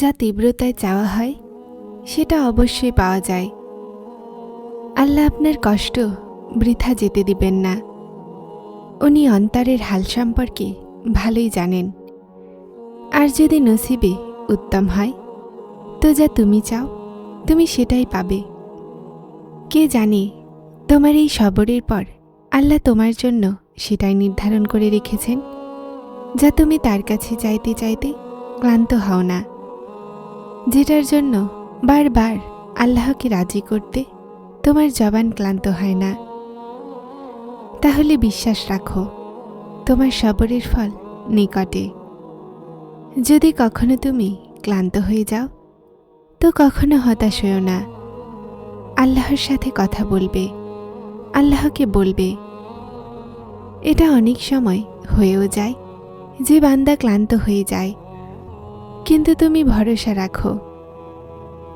যা তীব্রতায় চাওয়া হয়, সেটা অবশ্যই পাওয়া যায়। আল্লাহ আপনার কষ্ট বৃথা যেতে দিবেন না। উনি অন্তরের হাল সম্পর্কে ভালোই জানেন। আর যদি নসিবে উত্তম হয়, তো যা তুমি চাও, তুমি সেটাই পাবে। কে জানে তোমার এই সবরের পর আল্লাহ তোমার জন্য সেটাই নির্ধারণ করে রেখেছেন, যা তুমি তার কাছে চাইতে চাইতে ক্লান্ত হও না। যেটার জন্য বারবার আল্লাহকে রাজি করতে তোমার জবান ক্লান্ত হয় না। তাহলে বিশ্বাস রাখো, তোমার সবরের ফল নিকটে। যদি কখনো তুমি ক্লান্ত হয়ে যাও, তো কখনো হতাশ হও না। আল্লাহর সাথে কথা বলবে, আল্লাহকে বলবে। এটা অনেক সময় হয়েও যায় যে বান্দা ক্লান্ত হয়ে যায় কিন্তু তুমি ভরসা রাখো।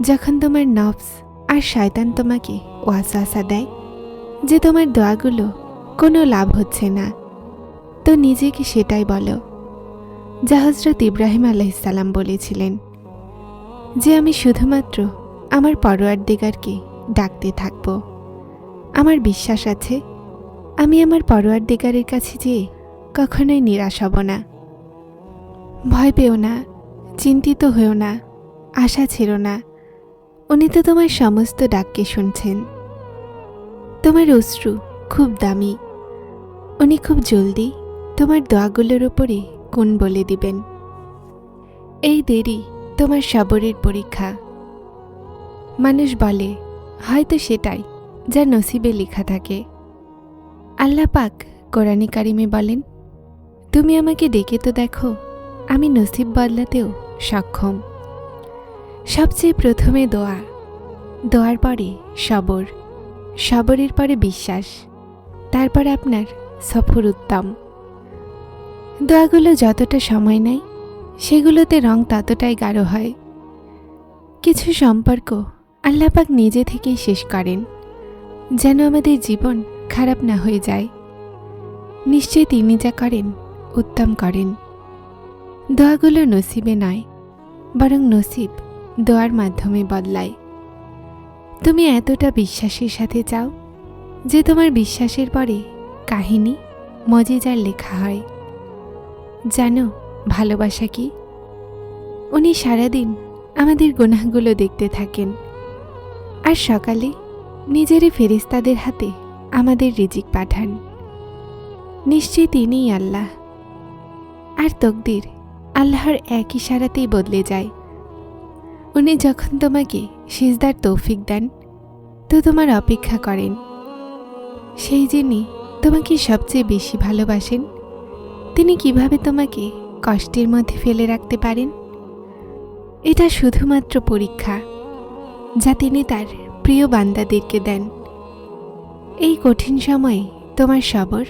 যখন তোমার নফস আর শয়তান তোমাকে ওয়াসওয়াসা দেয় যে তোমার দোয়াগুলো কোনো লাভ হচ্ছে না, তো নিজেকে সেটাই বলো। যা হজরত ইব্রাহিম আলাইসাল্লাম বলেছিলেন, যে আমি শুধুমাত্র আমার পরোয়ার দিগারকে ডাকতে থাকব। আমার বিশ্বাস আছে, আমি আমার পরোয়ার দিগারের কাছে যেয়ে কখনোই নিরাশ হব না। ভয় পেও না চিন্তিত হয়েও না, আশা ছিল না। উনি তো তোমার সমস্ত ডাককে শুনছেন। তোমার অশ্রু খুব দামি। উনি খুব জলদি তোমার দোয়াগুলোর উপরে কোন বলে দিবেন। এই দেরি তোমার সবরের পরীক্ষা। মানুষ বলে, হয়তো সেটাই যা নসিবে লেখা থাকে। আল্লাহ পাক কোরআনী কারিমে বলেন, তুমি আমাকে ডেকে তো দেখো, আমি নসিব বদলাতেও সক্ষম। সবচেয়ে প্রথমে দোয়া দোয়ার পরে সবর। সবরের পরে বিশ্বাস। তারপর আপনার সফর উত্তম। দোয়াগুলো যতটা সময় নেয়, সেগুলোতে রং ততটাই গাঢ় হয়। কিছু সম্পর্ক আল্লাপাক নিজে থেকেই শেষ করেন, যেন আমাদের জীবন খারাপ না হয়ে যায়। নিশ্চয়ই তিনি যা করেন, উত্তম করেন। দোয়াগুলো নসিবে নয়, বরং নসিব দোয়ার মাধ্যমে বদলায়। তুমি এতটা বিশ্বাসের সাথে চাও যে তোমার বিশ্বাসের পরে কাহিনী মজেজার লেখা হয়। জানো, ভালোবাসা কি? উনি সারাদিন আমাদের গুনাহগুলো দেখতে থাকেন আর সকালে নিজেরই ফেরিস্তাদের হাতে আমাদের রিজিক পাঠান। নিশ্চয়ই তিনিই আল্লাহ। আর তকদির আল্লাহর এক ইশারাতেই বদলে যায়। উনি যখন তোমাকে সিজদার তৌফিক দেন, তো তোমার অপেক্ষা করেন। সেই যিনি তোমাকে সবচেয়ে বেশি ভালোবাসেন, তিনি কীভাবে তোমাকে কষ্টের মধ্যে ফেলে রাখতে পারেন? এটা শুধুমাত্র পরীক্ষা, যা তিনি তার প্রিয় বান্দাদেরকে দেন। এই কঠিন সময়ে তোমার সবর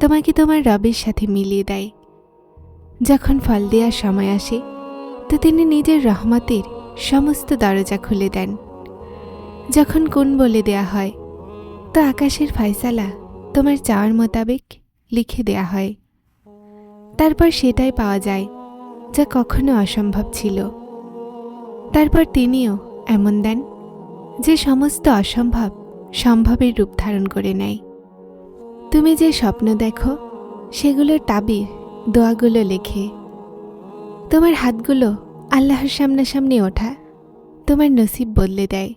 তোমাকে তোমার রবের সাথে মিলিয়ে দেয়। যখন ফল দেওয়ার সময় আসে, তো তিনি নিজের রহমতের সমস্ত দরজা খুলে দেন। যখন কোন বলে দেয়া হয়, তো আকাশের ফয়সালা তোমার চাওয়ার মোতাবেক লিখে দেয়া হয়। তারপর সেটাই পাওয়া যায় যা কখনো অসম্ভব ছিল। তারপর তিনিও এমন দেন যে সমস্ত অসম্ভব সম্ভবের রূপ ধারণ করে নেয়। তুমি যে স্বপ্ন দেখো, সেগুলোর তাবির দোয়াগুলো লেখে, তোমার হাতগুলো আল্লাহর সামনাসামনি ওঠা, তোমার নসিব বদলে দেয়।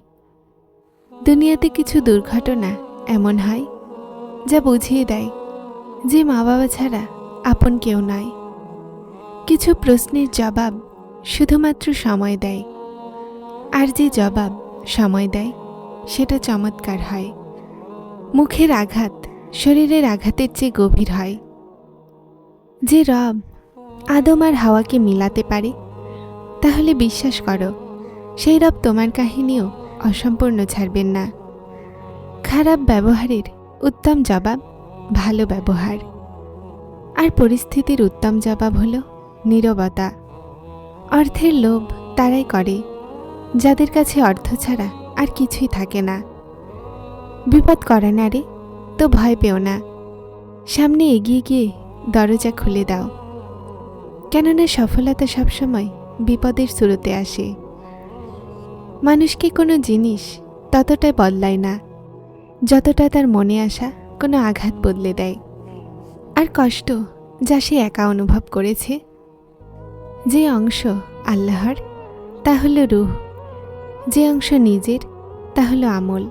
দুনিয়াতে কিছু দুর্ঘটনা এমন হয় যা বুঝিয়ে দেয় যে মা বাবা ছাড়া আপন কেউ নয় কিছু প্রশ্নের জবাব শুধুমাত্র সময় দেয়, আর যে জবাব সময় দেয় সেটা চমৎকার হয়। মুখের আঘাত শরীরের আঘাতের চেয়ে গভীর হয়। যে রব আদম আর হাওয়াকে মিলাতে পারে, তাহলে বিশ্বাস করো, সেই রব তোমার কাহিনীও অসম্পূর্ণ ছাড়বেন না। খারাপ ব্যবহারের উত্তম জবাব ভালো ব্যবহার। আর পরিস্থিতির উত্তম জবাব হলো নীরবতা। অর্থের লোভ তারাই করে, যাদের কাছে অর্থ ছাড়া আর কিছুই থাকে না। বিপদ করে না রে, তো ভয় পেও না। সামনে এগিয়ে গিয়ে দরজা খুলে দাও। কেননা সফলতা সবসময় বিপদের শুরুতে আসে। মানুষকে কোনো জিনিস ততটাই বদলায় না, যতটা তার মনে আসা কোনো আঘাত বদলে দেয়। আর কষ্ট যা সে একা অনুভব করেছে, যে অংশ আল্লাহর, তা হলো রুহ। যে অংশ নিজের, তা হলো আমল।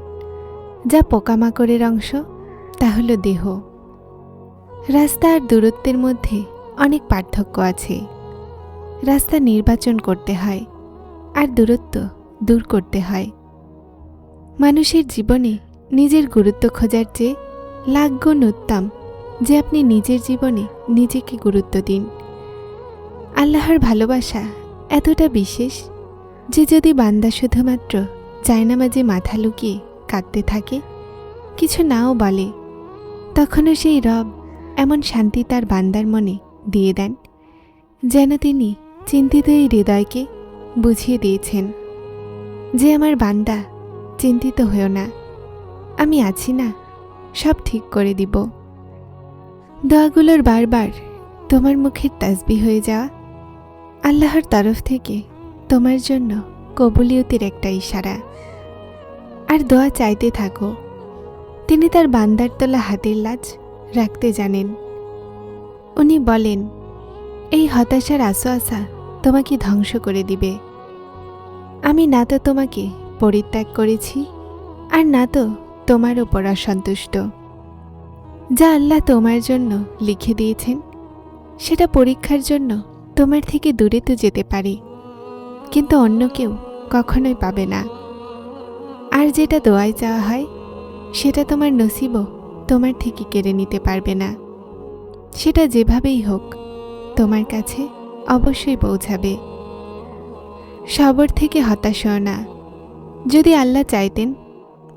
যা পোকামাকড়ের অংশ, তা হলো দেহ। রাস্তা আর দূরত্বের মধ্যে অনেক পার্থক্য আছে। রাস্তা নির্বাচন করতে হয় আর দূরত্ব দূর করতে হয়। মানুষের জীবনে নিজের গুরুত্ব খোঁজার চেয়ে লাখ গুণ উত্তম যে আপনি নিজের জীবনে নিজেকে গুরুত্ব দিন। আল্লাহর ভালোবাসা এতটা বিশেষ যে যদি বান্দা শুধুমাত্র জায়নামাজে মাথা লুকিয়ে কাঁদতে থাকে, কিছু নাও বলে, তখনও সেই রব এমন শান্তি তার বান্দার মনে দিয়ে দেন, যেন তিনি চিন্তিত এই হৃদয়কে বুঝিয়ে দিয়েছেন যে আমার বান্দা চিন্তিত হয়েও না, আমি আছি না, সব ঠিক করে দিব। দোয়াগুলোর বারবার তোমার মুখের তাসবি হয়ে যাওয়া আল্লাহর তরফ থেকে তোমার জন্য কবুলিয়তির একটা ইশারা। আর দোয়া চাইতে থাকো, তিনি তার বান্দার তোলা হাতের লাজ রাখতে জানেন। উনি বলেন, এই হতাশার আসা তোমাকে ধ্বংস করে দিবে। আমি না তো তোমাকে পরিত্যাগ করেছি, আর না তো তোমার ওপর অসন্তুষ্ট। যা আল্লাহ তোমার জন্য লিখে দিয়েছেন, সেটা পরীক্ষার জন্য তোমার থেকে দূরে তো যেতে পারে। কিন্তু অন্য কেউ কখনোই পাবে না। আর যেটা দোয়ায় চাওয়া হয়, সেটা তোমার নসিবও তোমার থেকে কেড়ে নিতে পারবে না। সেটা যেভাবেই হোক, তোমার কাছে অবশ্যই পৌঁছাবে। সবর থেকে হতাশ না। যদি আল্লাহ চাইতেন,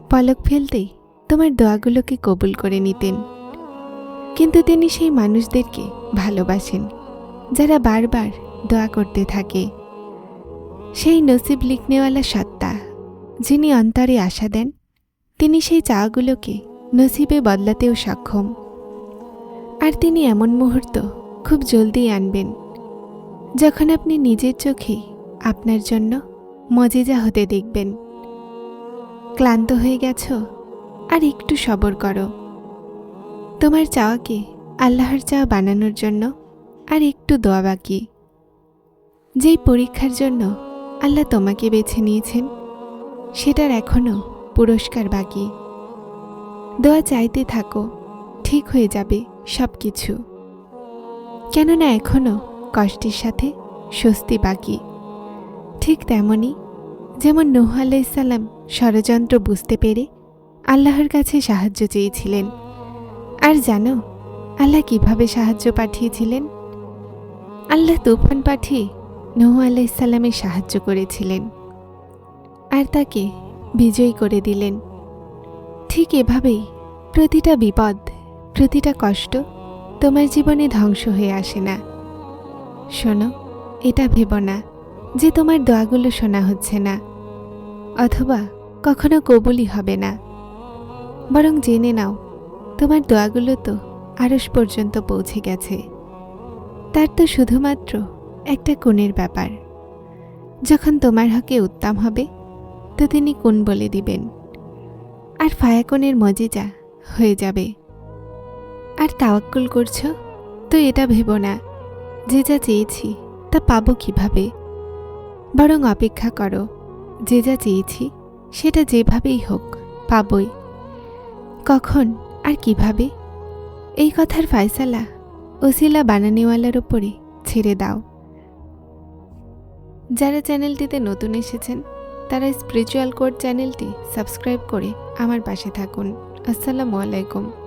পলক ফেলতেই তোমার দোয়াগুলোকে কবুল করে নিতেন। কিন্তু তিনি সেই মানুষদেরকে ভালোবাসেন, যারা বারবার দোয়া করতে থাকে। সেই নসিব লিখনেওয়ালা সত্তা, যিনি অন্তরে আশা দেন, তিনি সেই চাওয়াগুলোকে নসিবে বদলাতেও সক্ষম। আর তিনি এমন মুহূর্ত খুব জলদি আনবেন, যখন আপনি নিজের চোখে আপনার জন্য মজেজা হতে দেখবেন। ক্লান্ত হয়ে গেছ, আর একটু সবর করো। তোমার চাওয়াকে আল্লাহর চাওয়া বানানোর জন্য আর একটু দোয়া বাকি। যেই পরীক্ষার জন্য আল্লাহ তোমাকে বেছে নিয়েছেন, সেটার এখনও পুরস্কার বাকি। দোয়া চাইতে থাকো, ঠিক হয়ে যাবে সব কিছু কেননা এখনও কষ্টের সাথে স্বস্তি বাকি। ঠিক তেমনই যেমন নূহ আলাইসাল্লাম ষড়যন্ত্র বুঝতে পেরে আল্লাহর কাছে সাহায্য চেয়েছিলেন, আর জানো আল্লাহ কীভাবে সাহায্য পাঠিয়েছিলেন? আল্লাহ তুফান পাঠিয়ে নূহ আলাইসাল্লামের সাহায্য করেছিলেন, আর তাকে বিজয়ী করে দিলেন। ঠিক এভাবেই প্রতিটা বিপদ, প্রতিটা কষ্ট তোমার জীবনে ধ্বংস হয়ে আসে না। শোনো, এটা ভেব না যে তোমার দোয়াগুলো শোনা হচ্ছে না, অথবা কখনো কবুলই হবে না। বরং জেনে নাও, তোমার দোয়াগুলো তো আরস পর্যন্ত পৌঁছে গেছে। তার তো শুধুমাত্র একটা কোণের ব্যাপার। যখন তোমার হকে উত্তম হবে, তো তিনি কোন বলে দিবেন। আর ফায়াকনের মজিজা হয়ে যাবে। আর তাওয়াক্কুল করছ? তো এটা ভেবো না। যে যা চেয়েছি, তা পাবো কীভাবে? বরং অপেক্ষা করো, যে যা চেয়েছি, সেটা যেভাবেই হোক, পাবই। কখন আর কীভাবে? এই কথার ফায়সালা ওসিলা বানানিওয়ালার ওপরে ছেড়ে দাও। যারা চ্যানেলটিতে নতুন এসেছেন, তারা স্পিরিচুয়াল কোড চ্যানেলটি সাবস্ক্রাইব করে আমার পাশে থাকুন। আসসালামু আলাইকুম।